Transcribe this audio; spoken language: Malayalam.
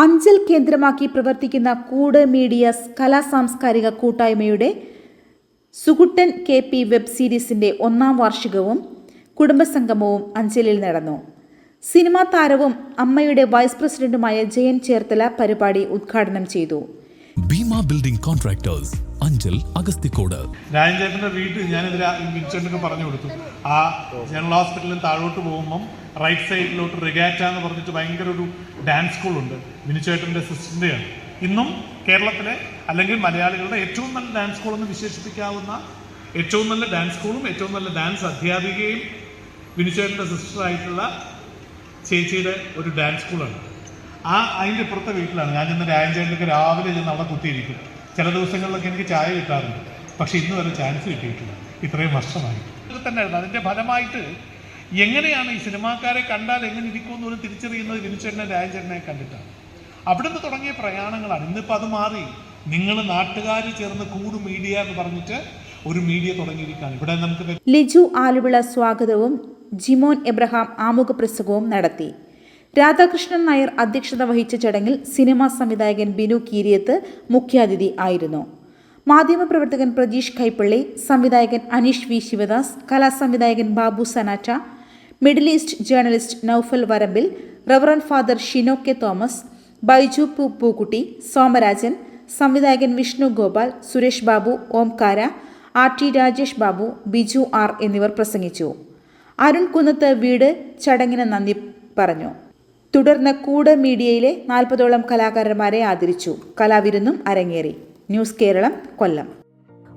അഞ്ചൽ കേന്ദ്രമാക്കി പ്രവർത്തിക്കുന്ന കൂട് മീഡിയ കലാ സാംസ്കാരിക കൂട്ടായ്മയുടെ സുഗുട്ടൻ കെ പി വെബ് സീരീസിന്റെ ഒന്നാം വാർഷികവും കുടുംബസംഗമവും അഞ്ചലിൽ നടന്നു. സിനിമാ താരവും അമ്മയുടെ വൈസ് പ്രസിഡന്റുമായ ജയൻ ചേർത്തല പരിപാടി ഉദ്ഘാടനം ചെയ്തു. ഭീമ ബിൽഡിംഗ് കോൺട്രാക്ടേഴ്സ് അഞ്ചൽ അഗസ്തിക്കോട് രാജൻചേട്ടന്റെ വീട്ടിൽ ഞാനിതിൽ വിൻസെന്റൊക്കെ പറഞ്ഞു കൊടുത്തു. ആ ജനറൽ ഹോസ്പിറ്റലിൽ താഴോട്ട് പോകുമ്പം റൈറ്റ് സൈഡിലോട്ട് റിഗാറ്റ എന്ന് പറഞ്ഞിട്ട് ഭയങ്കര ഒരു ഡാൻസ് സ്കൂളുണ്ട് വിനുചേട്ടന്റെ സിസ്റ്ററിന്റെയാണ് ഇന്നും കേരളത്തിലെ അല്ലെങ്കിൽ മലയാളികളുടെ ഏറ്റവും നല്ല ഡാൻസ് സ്കൂൾ എന്ന് വിശേഷിപ്പിക്കാവുന്ന ഏറ്റവും നല്ല ഡാൻസ് സ്കൂളും ഏറ്റവും നല്ല ഡാൻസ് അധ്യാപികയും വിനുചേട്ടന്റെ സിസ്റ്ററായിട്ടുള്ള ചേച്ചിയുടെ ഒരു ഡാൻസ് സ്കൂളാണ് ആ അതിന്റെ ഇപ്പുറത്തെ വീട്ടിലാണ്. ഞാൻ ഇന്ന് രാജൻചേട്ടനൊക്കെ രാവിലെ ചെന്ന് അവിടെ കുത്തിയിരിക്കും. ചില ദിവസങ്ങളിലൊക്കെ എനിക്ക് ചായ കിട്ടാറുണ്ട്. പക്ഷെ ഇന്ന് വരെ ചാൻസ് കിട്ടിയിട്ടില്ല. ഇത്രയും വർഷമായി. തന്നെയായിരുന്നു അതിന്റെ ഫലമായിട്ട് എങ്ങനെയാണ് ഈ സിനിമാക്കാരെ കണ്ടാൽ എങ്ങനെ പോലും തിരിച്ചറിയുന്നത് വിനുചേട്ടനെ രാജചേട്ടനെ കണ്ടിട്ടാണ്. അവിടുന്ന് തുടങ്ങിയ പ്രയാണങ്ങളാണ്. ഇന്നിപ്പോൾ അത് മാറി. നിങ്ങൾ നാട്ടുകാർ ചേർന്ന് കൂട് മീഡിയ എന്ന് പറഞ്ഞിട്ട് ഒരു മീഡിയ തുടങ്ങിയിരിക്കുകയാണ്. ഇവിടെ നമുക്ക് ലിജു ആലുവിള സ്വാഗതവും ജിമോൻ എബ്രഹാം ആമുഖ പ്രസംഗവും നടത്തി. രാധാകൃഷ്ണൻ നായർ അധ്യക്ഷത വഹിച്ച ചടങ്ങിൽ സിനിമാ സംവിധായകൻ ബിനു കീരിയത്ത് മുഖ്യാതിഥി ആയിരുന്നു. മാധ്യമപ്രവർത്തകൻ പ്രജീഷ് കൈപ്പള്ളി സംവിധായകൻ Aneesh V Sivadas കലാസംവിധായകൻ Babu Sanata middle east journalist Noufal Varambil reverend father Shino K Thomas Baiju Pookutty Somarajan സംവിധായകൻ Vishnu Gopal Suresh Babu Omkara R T Rajesh Babu Biju R എന്നിവർ പ്രസംഗിച്ചു. അരുൺ കുന്നത്ത് വീട് ചടങ്ങിന് നന്ദി പറഞ്ഞു. തുടർന്ന് കൂട് മീഡിയയിലെ നാൽപ്പതോളം കലാകാരന്മാരെ ആദരിച്ചു. കലാവിരുന്നും അരങ്ങേറി. ന്യൂസ് കേരളം കൊല്ലം.